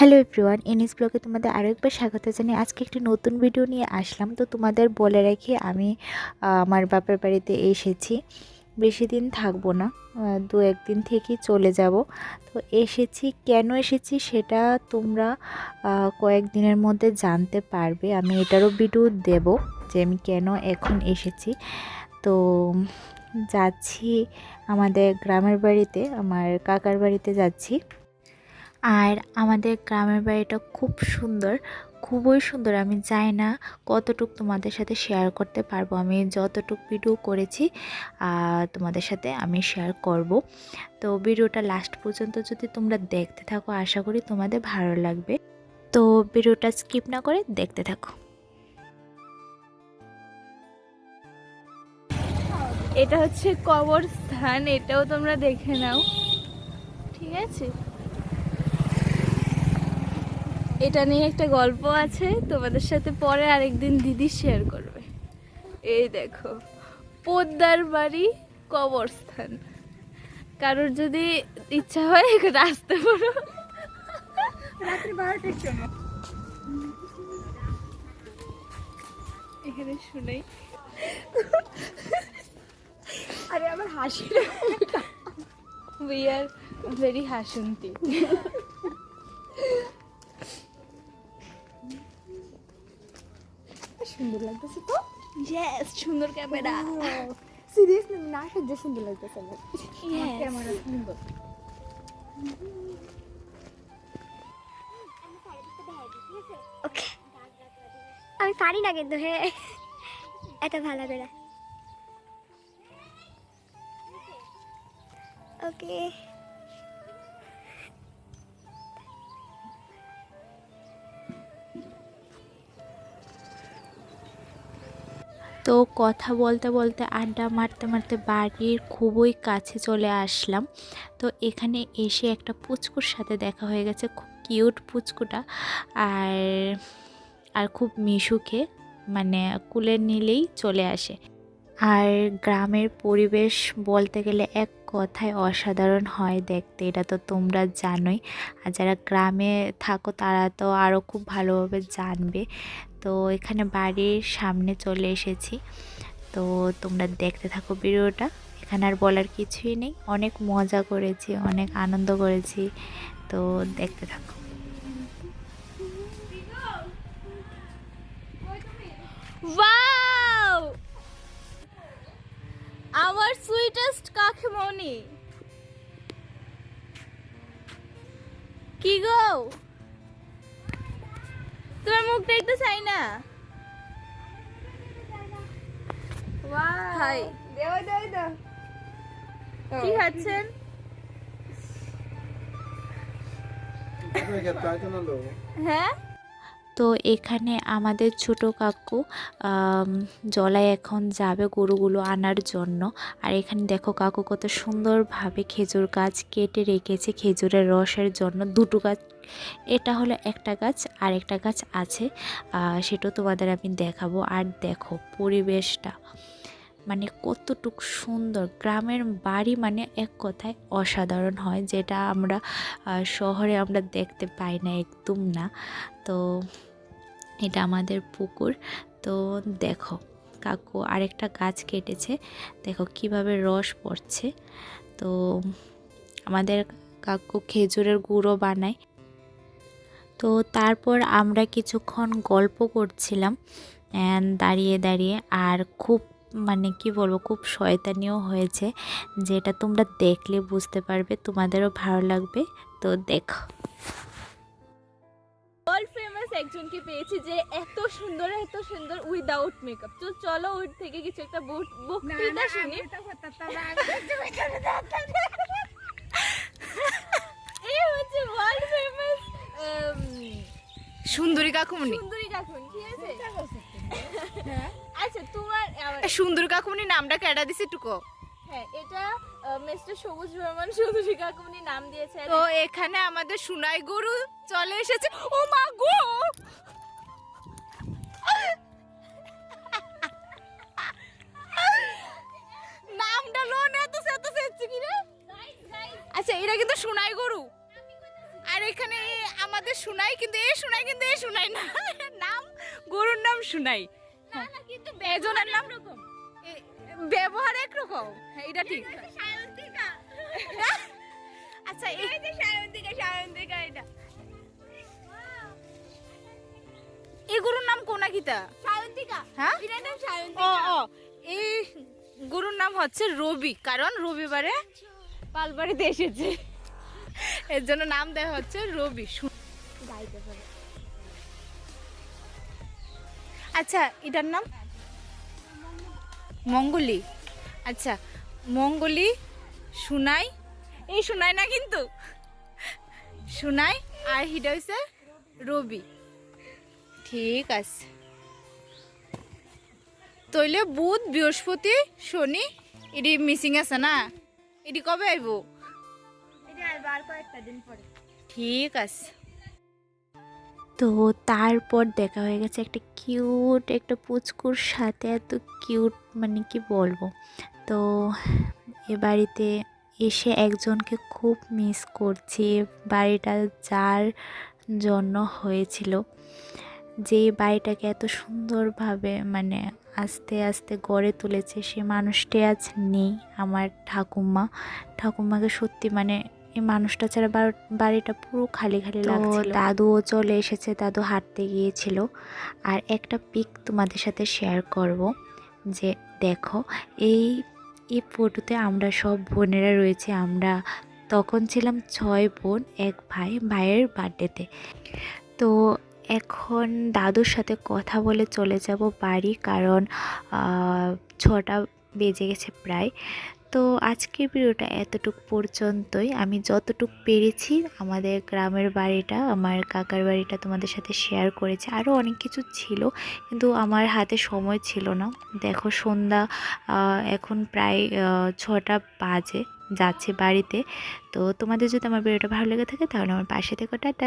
Hello everyone NS ব্লগে তোমাদের আরও একবার স্বাগত জানিয়ে আজকে একটি নতুন ভিডিও নিয়ে আসলাম। তো তোমাদের বলে রাখি, আমি আমার বাপের বাড়িতে এসেছি। বেশি দিন থাকব না দু একদিন থেকেই চলে যাব। তো এসেছি, কেন এসেছি সেটা তোমরা কয়েকদিনের মধ্যে জানতে পারবে। আমি এটারও ভিডিও দেব যে আমি কেন এখন এসেছি। তো যাচ্ছি আমাদের গ্রামের বাড়িতে, আমার কাকার বাড়িতে যাচ্ছি। আর আমাদের গ্রামের বাড়িটা খুব সুন্দর, খুবই সুন্দর। আমি জানি না কতটুক তোমাদের সাথে শেয়ার করতে পারব। আমি যতটুক ভিডিও করেছি তোমাদের সাথে আমি শেয়ার করব। তো ভিডিওটা লাস্ট পর্যন্ত যদি তোমরা দেখতে থাকো, আশা করি তোমাদের ভালো লাগবে। তো ভিডিওটা স্কিপ না করে দেখতে থাকো। এটা হচ্ছে কবর স্থান এটাও তোমরা দেখে নাও। ঠিক আছে? এটা নিয়ে একটা গল্প আছে তোমাদের সাথে পরে আরেকদিন দিদি শেয়ার করবে। এই দেখো পোদ্দার বাড়ি কবরস্থান। কারোর যদি ইচ্ছা হয় এখানে আসতে পারো। এখানে শুনেই আরে আমার হাসি উই আর ভেরি হাসন্তি। সুন্দর লাগতেছে তো? ইয়েস সুন্দর ক্যামেরা। সিরিয়াসলি না সহ্য সুন্দর লাগতেছে আমার। ক্যামেরা সুন্দর। ওকে আমি পারি না কিন্তু হে। এত ভালো করে। ওকে তো কথা বলতে বলতে আড্ডা মারতে মারতে বাড়ির খুবই কাছে চলে আসলাম। তো এখানে এসে একটা পুচকুর সাথে দেখা হয়ে গেছে, খুব কিউট পুচকুটা। আর আর খুব মিশুকে মানে কুলে নিলেই চলে আসে। আর গ্রামের পরিবেশ বলতে গেলে এক কথায় অসাধারণ হয় দেখতে, এটা তো তোমরা জানোই। আর যারা গ্রামে থাকো তারা তো আরও খুব ভালোভাবে জানবে। তো এখানে বাড়ির সামনে চলে এসেছি। তো তোমরা দেখতে থাকো ভিডিওটা। এখানে আর বলার কিছুই নেই। অনেক মজা করেছি, অনেক আনন্দ করেছি। তো দেখতে থাকো। আমার সুইটেস্ট কাকিমণি। কি গো? মুখটা একটু চাই না। হাই দেও দেও দেও। কি খাচ্ছেন? হ্যাঁ? তো এখানে আমাদের ছোট কাকু জলায় এখন যাবে গরুগুলো আনার জন্য। আর এখানে দেখো কাকু কত সুন্দরভাবে খেজুর গাছ কেটে রেখেছে, খেজুরের রসের জন্য দুটো গাছ। এটা হলো একটা গাছ, আর একটা গাছ আছে সেটাও তোমাদের আমি দেখাবো। আর দেখো পরিবেশটা মানে কতটুক সুন্দর। গ্রামের বাড়ি মানে এক কথায় অসাধারণ হয়, যেটা আমরা শহরে আমরা দেখতে পাই না, একদম না। তো এটা আমাদের পুকুর। তো দেখো, কাকু আরেকটা গাছ কেটেছে। দেখো কীভাবে রস পড়ছে। তো আমাদের কাকু খেজুরের গুঁড়ো বানায়। তো তারপর আমরা কিছুক্ষণ গল্প করছিলাম দাঁড়িয়ে দাঁড়িয়ে, আর খুব মানে কি বলব, খুব শয়তানিও হয়েছে, যেটা তোমরা দেখলে বুঝতে পারবে, তোমাদেরও ভালো লাগবে। তো দেখো। ফেমাস একজনকে পেয়েছি যে এত সুন্দর এত সুন্দর উইদাউট মেকআপ তো চলো ওর থেকে কিছু একটা বক্তৃতা শুনি। এই হচ্ছে ওয়ার্ল্ড ফেমাস সুন্দরী কাকুমনি সুন্দরী কাকুন ঠিক আছে? আচ্ছা তোমার সুন্দরী কাকুমনি নামটা কেডা দিছে টুকো হ্যাঁ এটা মিস্টার সবুজ বর্মন সুন্দরী কাকুনি নাম দিয়েছে। তো এখানে আমাদের সুনাই গরু চলে এসেছে। ও মা গো! আচ্ছা এখানে আমাদের শুনাই কিন্তু এ শুনাই কিন্তু এ শুনাই না। নাম গরুর নাম শুনাই। কিন্তু এজনের নাম ব্যবহার একরকম? হ্যাঁ এটা ঠিক। আচ্ছা এই এই যে সায়ন্তিকা সায়ন্তিকা এটা। এই গরুর নাম কোনা কিতা সায়ন্তিকা। হ্যাঁ? এটার নাম সায়ন্তিকা। ও এই গরুর নাম হচ্ছে রবি কারণ রবিবারে পালবাড়িতে এসেছে। এর জন্য নাম দেওয়া হচ্ছে রবি আচ্ছা এটার নাম? মঙ্গলি। আচ্ছা মঙ্গলি সুনাই। এই সুনাই না কিন্তু? সুনাই আর হিটা হইছে রবি। ঠিক আছে। তইলে বুধ বৃহস্পতি শনি এটি মিসিং আছে না? এটি কবে আইব? এটা আর কয়েকটা দিন পরে। ঠিক আছে। তো তারপর দেখা হয়ে গেছে একটা কিউট একটা পুচকুর সাথে এত কিউট মানে কি বলব? তো এ বাড়িতে এসে একজনকে খুব মিস করছি বাড়িটা যার জন্য হয়েছিল। যে বাড়িটাকে এত সুন্দরভাবে মানে আস্তে আস্তে গড়ে তুলেছে সে মানুষটি আজ নেই আমার ঠাকুমা। ঠাকুমাকে সত্যি মানে এই মানুষটা ছাড়া বাড়িটা পুরো খালি খালি লাগছিল। দাদুও চলে এসেছে দাদু হাঁটতে গিয়েছিল। আর একটা পিক তোমাদের সাথে শেয়ার করব যে দেখো এই এই ফটোতে আমরা সব বোনেরা রয়েছে আমরা তখন ছিলাম ছয় বোন এক ভাই ভাইয়ের বার্থডেতে তো। এখন দাদুর সাথে কথা বলে চলে যাব বাড়ি কারণ ছটা বেজে গেছে প্রায়। তো আজকের ভিডিওটা এতটুক পর্যন্তই। আমি যতটুক পেরেছি আমাদের গ্রামের বাড়িটা, আমার কাকার বাড়িটা তোমাদের সাথে শেয়ার করেছি। আরও অনেক কিছু ছিল, কিন্তু আমার হাতে সময় ছিল না। দেখো সন্ধ্যা এখন প্রায় ছটা বাজে, যাচ্ছে বাড়িতে। তো তোমাদের যদি আমার ভিডিওটা ভালো লেগে থাকে তাহলে আমার পাশে থেকে, টাটা।